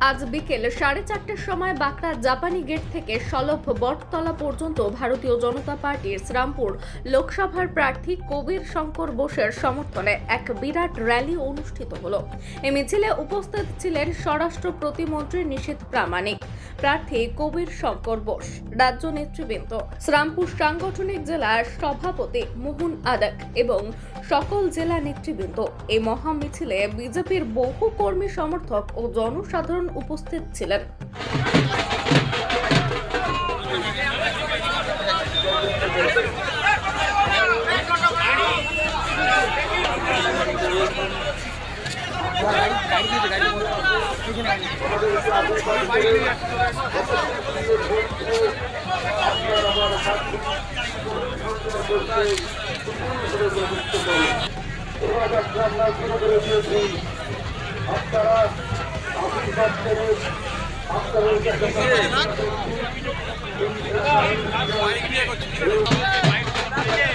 আজ বিকেল সাড়ে চারটের সময় বাঁকড়া জাপানি গেট থেকে সলভ বটতলা পর্যন্ত ভারতীয় জনতা পার্টির শ্রামপুর লোকসভার প্রার্থী কবির শঙ্কর বোসের সমর্থনে এক বিরাট র্যালি অনুষ্ঠিত হল। এ মিছিলে উপস্থিত ছিলেন স্বরাষ্ট্র প্রতিমন্ত্রী নিশীথ প্রামাণিক, প্রার্থী কবির শঙ্কর বোস, রাজ্য নেতৃবৃন্দ, শ্রামপুর সাংগঠনিক জেলার সভাপতি মোহন আদাক এবং সকল জেলা নেতৃবৃন্দ। এই মহা মিছিলে বিজেপির বহু কর্মী সমর্থক ও জনসাধারণ উপস্থিত ছিলেন। আপনারা 이게 나 와이비에 거 주기로 했어.